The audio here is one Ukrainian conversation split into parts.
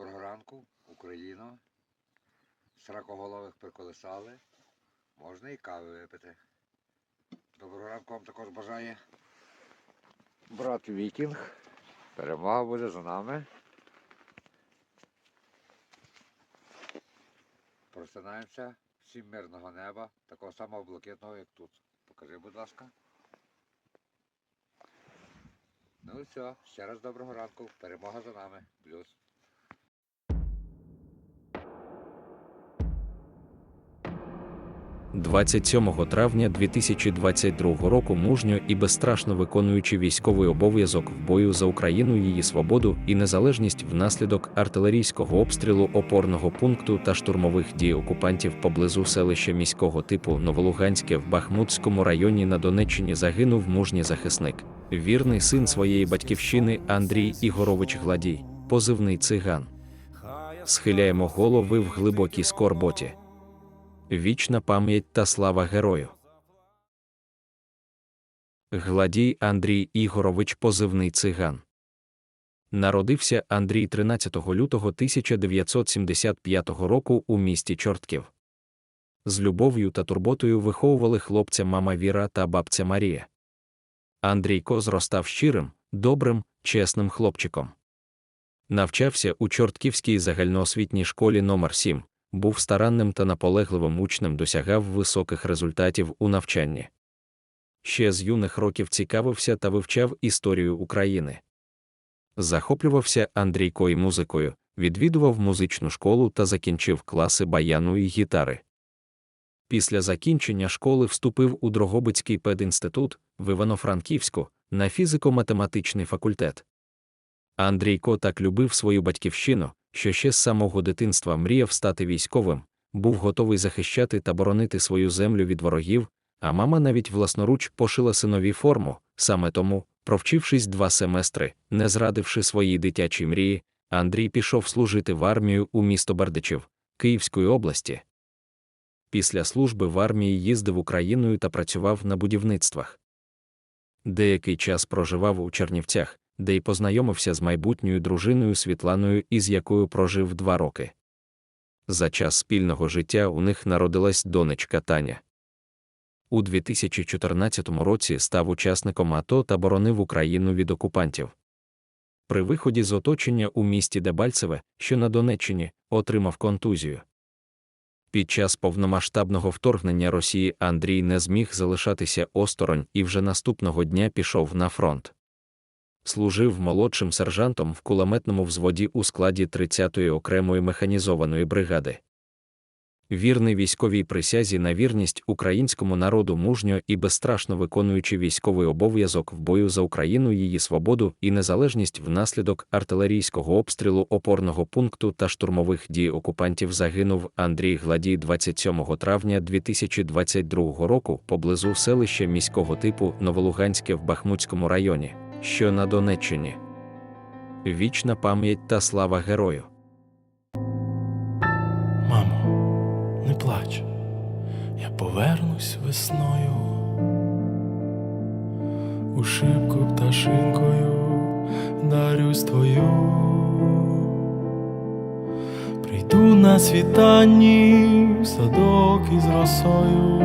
Доброго ранку, Україно. Сракоголових приколисали. Можна і кави випити. Доброго ранку вам також бажає. Брат Вікінг. Перемога буде за нами. Просинаємося. Всім мирного неба, такого самого блакитного, як тут. Покажи, будь ласка. Ну і все, ще раз доброго ранку. Перемога за нами. Плюс. 27 травня 2022 року мужньо і безстрашно виконуючи військовий обов'язок в бою за Україну, її свободу і незалежність внаслідок артилерійського обстрілу опорного пункту та штурмових дій окупантів поблизу селища міського типу Новолуганське в Бахмутському районі на Донеччині загинув мужній захисник, вірний син своєї батьківщини Андрій Ігорович Гладій, позивний циган. Схиляємо голови в глибокій скорботі. Вічна пам'ять та слава герою. Гладій Андрій Ігорович позивний циган. Народився Андрій 13 лютого 1975 року у місті Чортків. З любов'ю та турботою виховували хлопця мама Віра та бабця Марія. Андрійко зростав щирим, добрим, чесним хлопчиком. Навчався у Чортківській загальноосвітній школі номер 7 був старанним та наполегливим учнем, досягав високих результатів у навчанні. Ще з юних років цікавився та вивчав історію України. Захоплювався Андрійко і музикою, відвідував музичну школу та закінчив класи баяну і гітари. Після закінчення школи вступив у Дрогобицький пединститут в Івано-Франківську на фізико-математичний факультет. Андрійко так любив свою батьківщину, що ще з самого дитинства мріяв стати військовим, був готовий захищати та боронити свою землю від ворогів, а мама навіть власноруч пошила синові форму, саме тому, провчившись два семестри, не зрадивши своїй дитячій мрії, Андрій пішов служити в армію у місто Бердичів, Київської області. Після служби в армії їздив Україною та працював на будівництвах. Деякий час проживав у Чернівцях, де й познайомився з майбутньою дружиною Світланою, із якою прожив два роки. За час спільного життя у них народилась донечка Таня. У 2014 році став учасником АТО та боронив Україну від окупантів. При виході з оточення у місті Дебальцеве, що на Донеччині, отримав контузію. Під час повномасштабного вторгнення Росії Андрій не зміг залишатися осторонь і вже наступного дня пішов на фронт служив молодшим сержантом в кулеметному взводі у складі 30-ї окремої механізованої бригади. Вірний військовій присязі на вірність українському народу мужньо і безстрашно виконуючи військовий обов'язок в бою за Україну, її свободу і незалежність внаслідок артилерійського обстрілу опорного пункту та штурмових дій окупантів загинув Андрій Гладій 27 травня 2022 року поблизу селища міського типу Новолуганське в Бахмутському районі що на Донеччині. Вічна пам'ять та слава герою. Мамо, не плач, я повернусь весною, у шибку пташинкою дарюсь твою, прийду на світанні в садок із росою,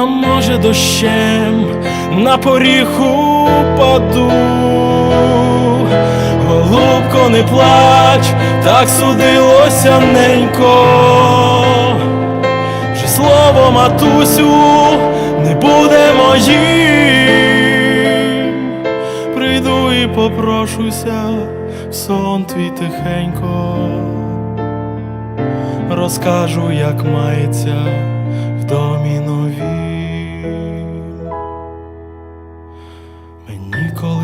а може дощем на поріг упаду. Голубко, не плач, так судилося ненько, вже слово матусю не буде моїм. Прийду і попрошуся в сон твій тихенько, розкажу, як мається в домі новім.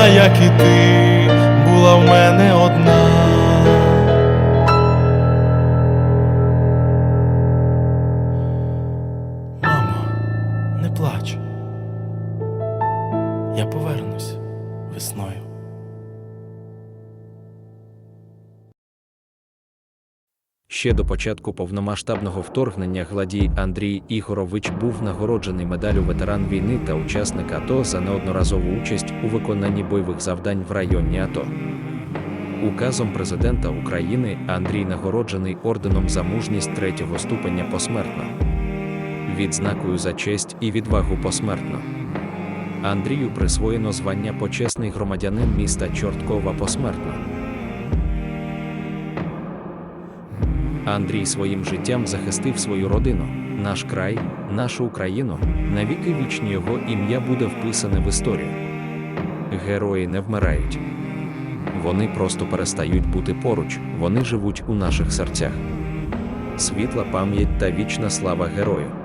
Вона, як і ти, була в мене одна. Мамо, не плач. Я повернусь весною. Ще до початку повномасштабного вторгнення Гладій Андрій Ігорович був нагороджений медаллю ветеран війни та учасник АТО за неодноразову участь у виконанні бойових завдань в районі АТО. Указом президента України Андрій нагороджений орденом за мужність третього ступеня посмертно, відзнакою за честь і відвагу посмертно. Андрію присвоєно звання почесний громадянин міста Чорткова посмертно. Андрій своїм життям захистив свою родину, наш край, нашу Україну. Навіки вічні його ім'я буде вписане в історію. Герої не вмирають. Вони просто перестають бути поруч, вони живуть у наших серцях. Світла пам'ять та вічна слава герою.